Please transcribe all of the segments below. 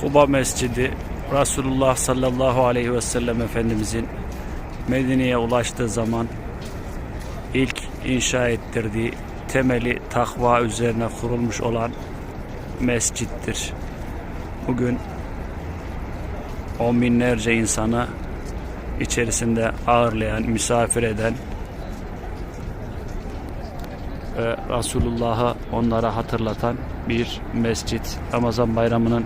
Kuba Mescidi Resulullah sallallahu aleyhi ve sellem Efendimizin Medine'ye ulaştığı zaman ilk inşa ettirdiği temeli takva üzerine kurulmuş olan mescittir. Bugün on binlerce insanı içerisinde ağırlayan, misafir eden ve Resulullah'ı onlara hatırlatan bir mescit. Ramazan bayramının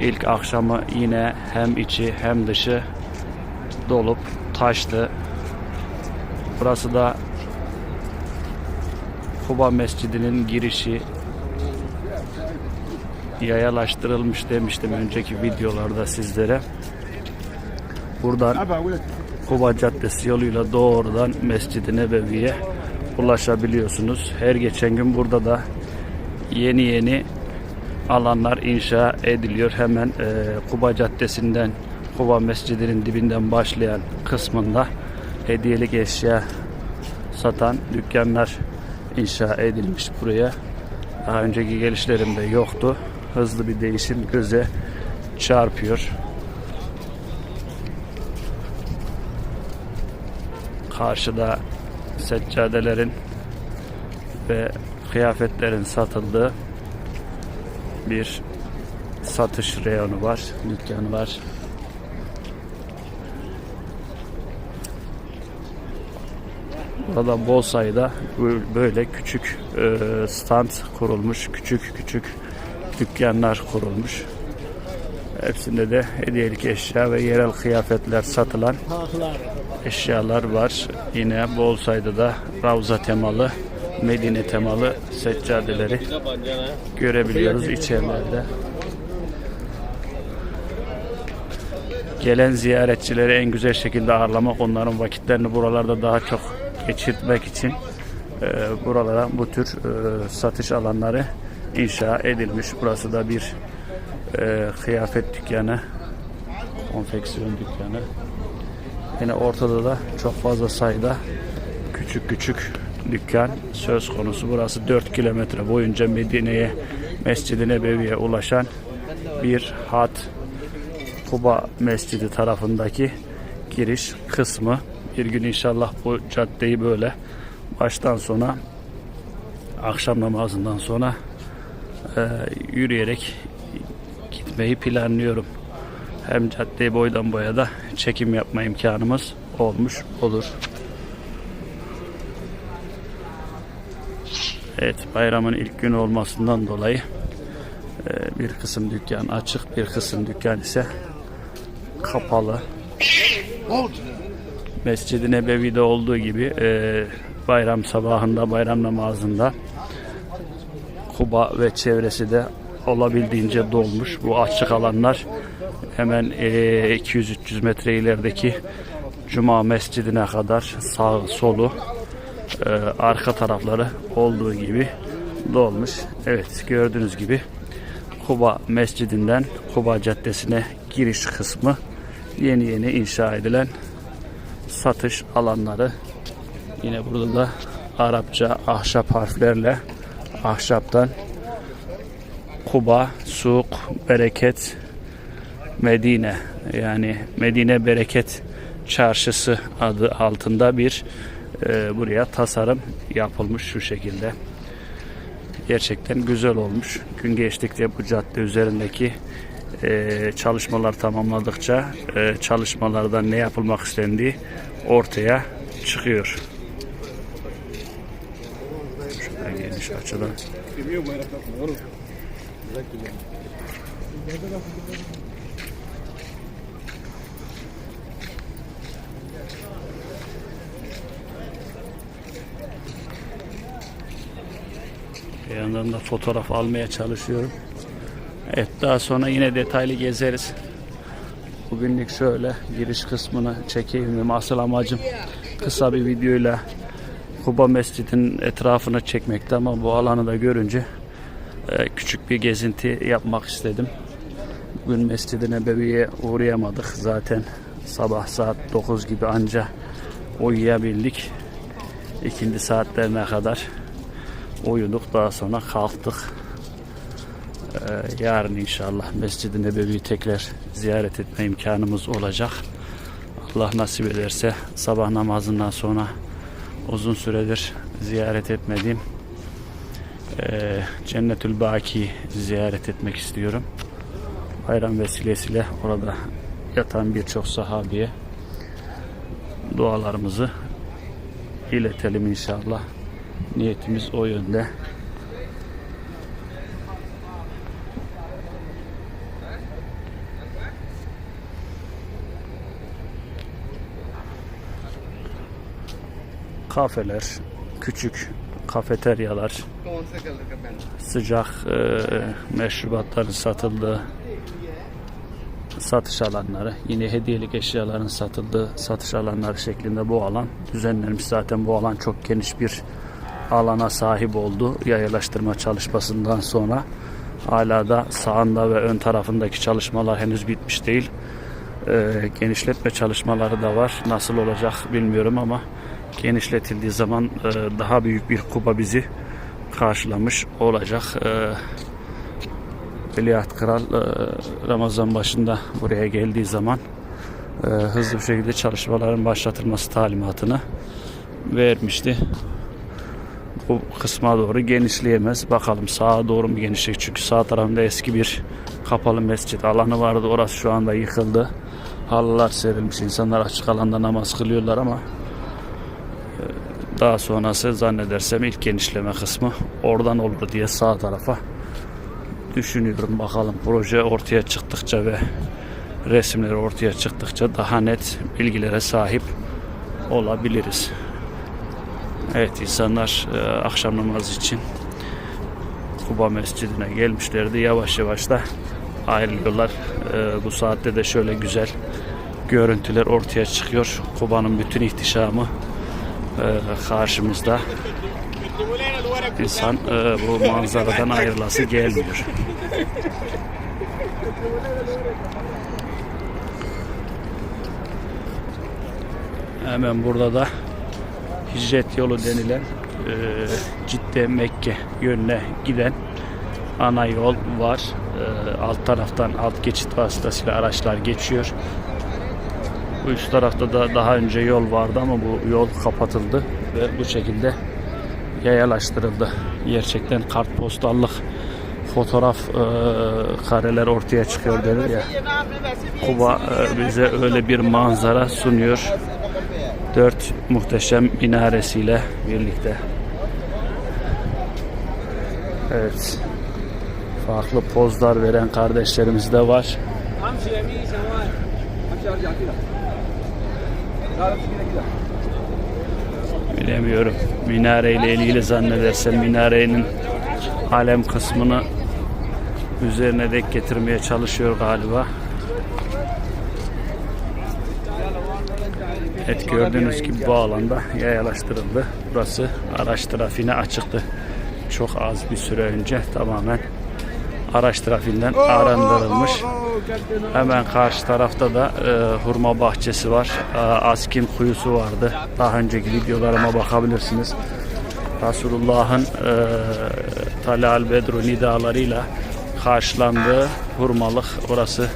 ilk akşamı yine hem içi hem dışı dolup taştı. Burası da Kuba Mescidi'nin girişi yayalaştırılmış demiştim önceki videolarda sizlere. Buradan Kuba Caddesi yoluyla doğrudan Mescid-i Nebevi'ye ulaşabiliyorsunuz. Her geçen gün burada da yeni yeni alanlar inşa ediliyor. Hemen e, Kuba Caddesi'nden Kuba Mescidi'nin dibinden başlayan kısmında hediyelik eşya satan dükkanlar inşa edilmiş buraya. Daha önceki gelişlerimde yoktu. Hızlı bir değişim göze çarpıyor. Karşıda seccadelerin ve kıyafetlerin satıldığı bir satış reyonu var, dükkanı var. Burada bol sayıda böyle küçük e, stand kurulmuş, küçük küçük dükkanlar kurulmuş. Hepsinde de hediyelik eşya ve yerel kıyafetler satılan eşyalar var. Yine bol sayıda da Ravza temalı, Medine temalı seccadeleri görebiliyoruz içerilerde. Gelen ziyaretçileri en güzel şekilde ağırlamak, onların vakitlerini buralarda daha çok geçirtmek için e, buralara bu tür e, satış alanları inşa edilmiş. Burası da bir e, kıyafet dükkanı, konfeksiyon dükkanı. Yine ortada da çok fazla sayıda küçük küçük dükkan söz konusu. Burası 4 kilometre boyunca Medine'ye, Mescid-i Nebevi'ye ulaşan bir hat. Kuba Mescidi tarafındaki giriş kısmı. Bir gün inşallah bu caddeyi böyle baştan sona akşam namazından sonra e, yürüyerek gitmeyi planlıyorum. Hem caddeyi boydan boya da çekim yapma imkanımız olmuş olur. Evet bayramın ilk günü olmasından dolayı e, bir kısım dükkan açık bir kısım dükkan ise kapalı. Mescid-i Nebevi'de olduğu gibi e, bayram sabahında bayram namazında Kuba ve çevresi de olabildiğince dolmuş. Bu açık alanlar hemen e, 200-300 metre ilerideki Cuma Mescidine kadar sağ solu e, arka tarafları olduğu gibi dolmuş. Evet gördüğünüz gibi Kuba Mescidinden Kuba Caddesi'ne giriş kısmı yeni yeni inşa edilen satış alanları. Yine burada da Arapça ahşap harflerle ahşaptan Kuba, Suk, Bereket, Medine yani Medine Bereket Çarşısı adı altında bir e, buraya tasarım yapılmış şu şekilde. Gerçekten güzel olmuş. Gün geçtikçe bu cadde üzerindeki e, çalışmalar tamamladıkça e, çalışmalardan ne yapılmak istendiği ortaya çıkıyor. Şöyle geniş açıdan. Bir yandan da fotoğraf almaya çalışıyorum. Evet daha sonra yine detaylı gezeriz. Bugünlük şöyle giriş kısmını çekeyim dedim. Asıl amacım kısa bir videoyla Kuba Mescid'in etrafını çekmekti ama bu alanı da görünce e, küçük bir gezinti yapmak istedim. Bugün Mescid-i Nebevi'ye uğrayamadık. Zaten sabah saat 9 gibi anca uyuyabildik. İkindi saatlerine kadar uyuduk. Daha sonra kalktık. Ee, yarın inşallah Mescid-i Nebevi'yi tekrar ziyaret etme imkanımız olacak. Allah nasip ederse sabah namazından sonra uzun süredir ziyaret etmediğim eee Cennetül Baki ziyaret etmek istiyorum. Bayram vesilesiyle orada yatan birçok sahabiye dualarımızı iletelim inşallah. Niyetimiz o yönde. Kafeler, küçük kafeteryalar, sıcak e, meşrubatların satıldığı satış alanları, yine hediyelik eşyaların satıldığı satış alanları şeklinde bu alan düzenlenmiş. Zaten bu alan çok geniş bir alana sahip oldu. Yayalaştırma çalışmasından sonra hala da sağında ve ön tarafındaki çalışmalar henüz bitmiş değil. E, genişletme çalışmaları da var. Nasıl olacak bilmiyorum ama genişletildiği zaman e, daha büyük bir kuba bizi karşılamış olacak. E, Veliaht Kral e, Ramazan başında buraya geldiği zaman e, hızlı bir şekilde çalışmaların başlatılması talimatını vermişti. Bu kısma doğru genişleyemez. Bakalım sağa doğru mu genişleyecek? Çünkü sağ tarafında eski bir kapalı mescit alanı vardı. Orası şu anda yıkıldı. Halılar serilmiş. İnsanlar açık alanda namaz kılıyorlar ama e, daha sonrası zannedersem ilk genişleme kısmı oradan olur diye sağ tarafa düşünüyorum. Bakalım proje ortaya çıktıkça ve resimleri ortaya çıktıkça daha net bilgilere sahip olabiliriz. Evet insanlar e, akşam namazı için Kuba Mescidi'ne gelmişlerdi. Yavaş yavaş da ayrılıyorlar. E, bu saatte de şöyle güzel görüntüler ortaya çıkıyor. Kuba'nın bütün ihtişamı e, karşımızda. İnsan e, bu manzaradan ayrılası gelmiyor. Hemen burada da hicret yolu denilen e, Cidde Mekke yönüne giden ana yol var. E, alt taraftan alt geçit vasıtasıyla araçlar geçiyor. Bu üst tarafta da daha önce yol vardı ama bu yol kapatıldı ve bu şekilde yayalaştırıldı. Gerçekten kartpostallık fotoğraf e, kareler ortaya çıkıyor denir ya. Kuba e, bize öyle bir manzara sunuyor dört muhteşem minaresiyle birlikte. Evet. Farklı pozlar veren kardeşlerimiz de var. Bilemiyorum. Minare ile ilgili zannedersem minarenin alem kısmını üzerine dek getirmeye çalışıyor galiba. Evet gördüğünüz gibi bu alanda yayalaştırıldı. Burası araç trafiğine açıktı. Çok az bir süre önce tamamen araç trafiğinden arındırılmış. Hemen karşı tarafta da e, hurma bahçesi var. E, Askin kuyusu vardı. Daha önceki videolarıma bakabilirsiniz. Resulullah'ın e, Talal Bedru nidalarıyla karşılandığı hurmalık orası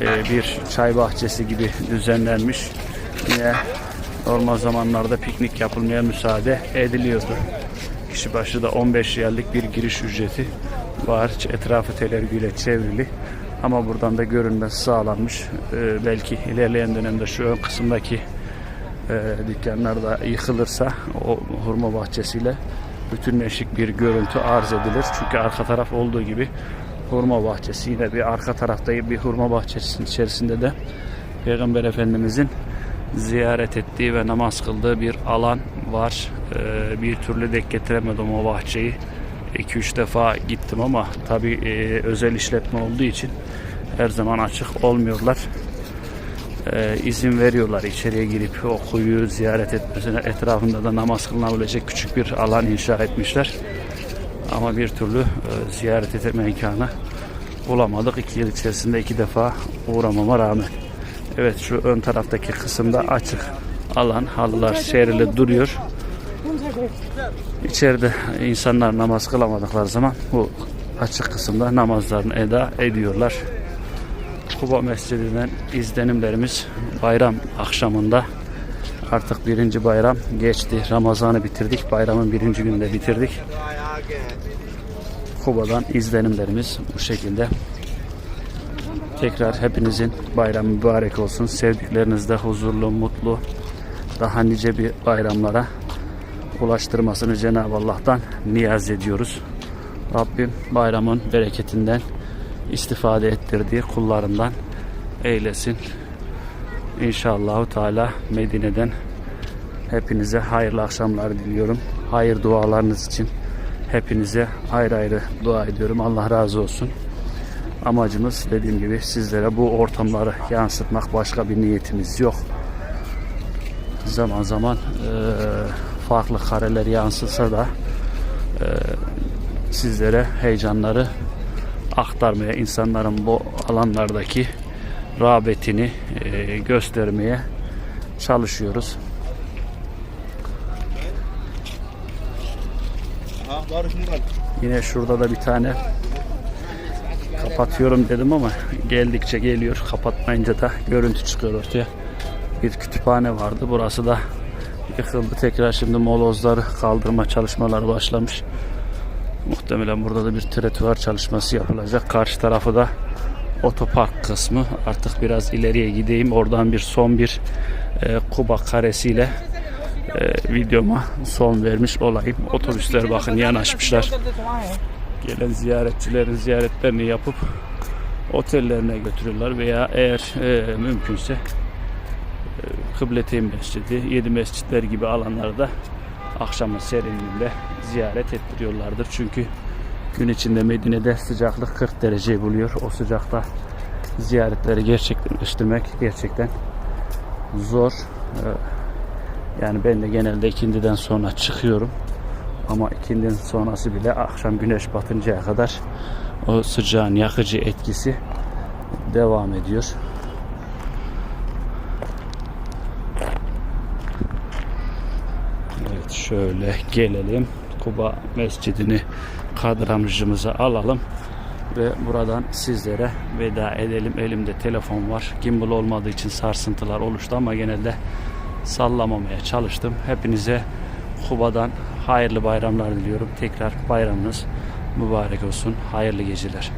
e, bir çay bahçesi gibi düzenlenmiş. Yine normal zamanlarda piknik yapılmaya müsaade ediliyordu. Kişi başı da 15 riyallik bir giriş ücreti var. Etrafı tel örgüyle çevrili. Ama buradan da görünmesi sağlanmış. Ee, belki ilerleyen dönemde şu ön kısımdaki e, dükkanlar da yıkılırsa o hurma bahçesiyle bütünleşik bir görüntü arz edilir. Çünkü arka taraf olduğu gibi hurma bahçesi yine bir arka tarafta bir hurma bahçesinin içerisinde de Peygamber Efendimizin ziyaret ettiği ve namaz kıldığı bir alan var. Ee, bir türlü dek getiremedim o bahçeyi. 2-3 defa gittim ama tabi özel işletme olduğu için her zaman açık olmuyorlar. Ee, izin veriyorlar içeriye girip o kuyuyu ziyaret etmesine etrafında da namaz kılınabilecek küçük bir alan inşa etmişler. Ama bir türlü e, ziyaret etme imkanı bulamadık. İki yıl içerisinde iki defa uğramama rağmen. Evet şu ön taraftaki kısımda açık alan halılar serili duruyor. İçeride insanlar namaz kılamadıkları zaman bu açık kısımda namazlarını eda ediyorlar. Kuba Mescidi'nden izlenimlerimiz bayram akşamında artık birinci bayram geçti. Ramazan'ı bitirdik. Bayramın birinci gününde bitirdik. Kuba'dan izlenimlerimiz bu şekilde. Tekrar hepinizin bayramı mübarek olsun. Sevdiklerinizde huzurlu, mutlu, daha nice bir bayramlara ulaştırmasını Cenab-ı Allah'tan niyaz ediyoruz. Rabbim bayramın bereketinden istifade ettirdiği kullarından eylesin. İnşallahu Teala Medine'den hepinize hayırlı akşamlar diliyorum. Hayır dualarınız için hepinize ayrı ayrı dua ediyorum. Allah razı olsun. Amacımız dediğim gibi sizlere bu ortamları yansıtmak başka bir niyetimiz yok. Zaman zaman eee, farklı kareler yansıtsa da eee, sizlere heyecanları aktarmaya, insanların bu alanlardaki rağbetini eee, göstermeye çalışıyoruz. Yine şurada da bir tane kapatıyorum dedim ama geldikçe geliyor. Kapatmayınca da görüntü çıkıyor ortaya. Bir kütüphane vardı. Burası da yıkıldı. Tekrar şimdi molozları kaldırma çalışmaları başlamış. Muhtemelen burada da bir tretuar çalışması yapılacak. Karşı tarafı da otopark kısmı. Artık biraz ileriye gideyim. Oradan bir son bir e, Kuba karesiyle e, videoma son vermiş olayım. Otobüsler bakın yanaşmışlar. Gelen ziyaretçilerin ziyaretlerini yapıp otellerine götürüyorlar veya eğer e, mümkünse e, Kıbleteyn Mescidi, Yedi Mescitler gibi alanlarda akşamın serinliğinde ziyaret ettiriyorlardır. Çünkü gün içinde Medine'de sıcaklık 40 dereceyi buluyor. O sıcakta ziyaretleri gerçekleştirmek gerçekten zor. E, Yani ben de genelde ikindiden sonra çıkıyorum. Ama ikindinin sonrası bile akşam güneş batıncaya kadar o sıcağın yakıcı etkisi devam ediyor. Evet şöyle gelelim. Kuba Mescidini kadramcımıza alalım ve buradan sizlere veda edelim. Elimde telefon var. Gimbal olmadığı için sarsıntılar oluştu ama genelde sallamamaya çalıştım. Hepinize Kuba'dan hayırlı bayramlar diliyorum. Tekrar bayramınız mübarek olsun. Hayırlı geceler.